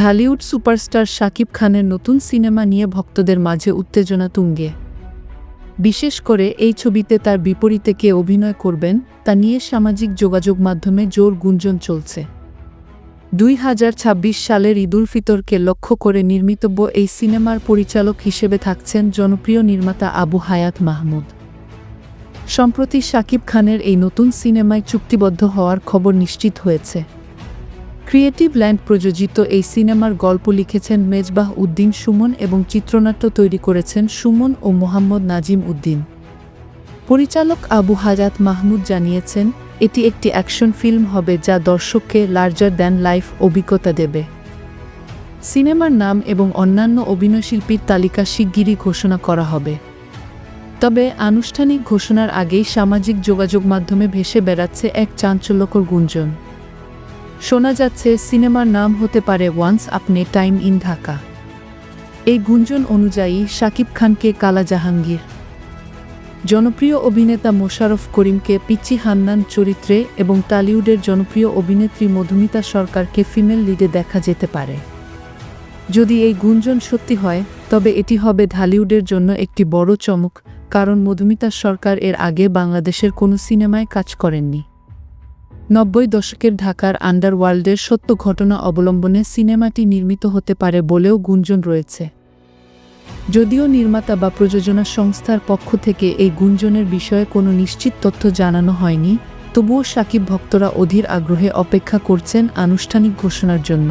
Dhallywood superstar Shakib খানের নতুন cinema নিয়ে ভক্তদের মাঝে উত্তেজনা তুঙ্গে। বিশেষ করে এই ছবিতে তার বিপরীতে কে অভিনয় করবেন, তা নিয়ে সামাজিক যোগাযোগ মাধ্যমে জোর গুঞ্জন চলছে। দুই হাজার ছাব্বিশ সালের ঈদুল ফিতরকে লক্ষ্য করে নির্মিতব্য এই সিনেমার পরিচালক হিসেবে থাকছেন জনপ্রিয় নির্মাতা আবু হায়াত মাহমুদ। সম্প্রতি শাকিব খানের এই নতুন সিনেমায় চুক্তিবদ্ধ হওয়ার খবর নিশ্চিত হয়েছে। ক্রিয়েটিভ ল্যান্ড প্রযোজিত এই সিনেমার গল্প লিখেছেন মেজবাহ উদ্দিন সুমন এবং চিত্রনাট্য তৈরি করেছেন সুমন ও মোহাম্মদ নাজিম উদ্দিন। পরিচালক আবু হাজাত মাহমুদ জানিয়েছেন, এটি একটি অ্যাকশন ফিল্ম হবে যা দর্শককে লার্জার দ্যান লাইফ অভিজ্ঞতা দেবে। সিনেমার নাম এবং অন্যান্য অভিনয়শিল্পীর তালিকা শিগগিরই ঘোষণা করা হবে। তবে আনুষ্ঠানিক ঘোষণার আগেই সামাজিক যোগাযোগ মাধ্যমে ভেসে বেড়াচ্ছে এক চাঞ্চল্যকর গুঞ্জন। শোনা যাচ্ছে সিনেমার নাম হতে পারে ওয়ান্স আপনে টাইম ইন ঢাকা। এই গুঞ্জন অনুযায়ী শাকিব খানকে কালা জাহাঙ্গীর জনপ্রিয় অভিনেতা মোশারফ করিমকে পিচি হান্নান চরিত্রে এবং টালিউডের জনপ্রিয় অভিনেত্রী মধুমিতা সরকারকে ফিমেল লিডে দেখা যেতে পারে। যদি এই গুঞ্জন সত্যি হয়, তবে এটি হবে ঢালিউডের জন্য একটি বড় চমক, কারণ মধুমিতা সরকার এর আগে বাংলাদেশের কোনো সিনেমায় কাজ করেননি। নব্বই দশকের ঢাকার আন্ডারওয়ার্ল্ডের সত্য ঘটনা অবলম্বনে সিনেমাটি নির্মিত হতে পারে বলেও গুঞ্জন রয়েছে। যদিও নির্মাতা বা প্রযোজনা সংস্থার পক্ষ থেকে এই গুঞ্জনের বিষয়ে কোনো নিশ্চিত তথ্য জানানো হয়নি, তবুও সাকিব ভক্তরা অধীর আগ্রহে অপেক্ষা করছেন আনুষ্ঠানিক ঘোষণার জন্য।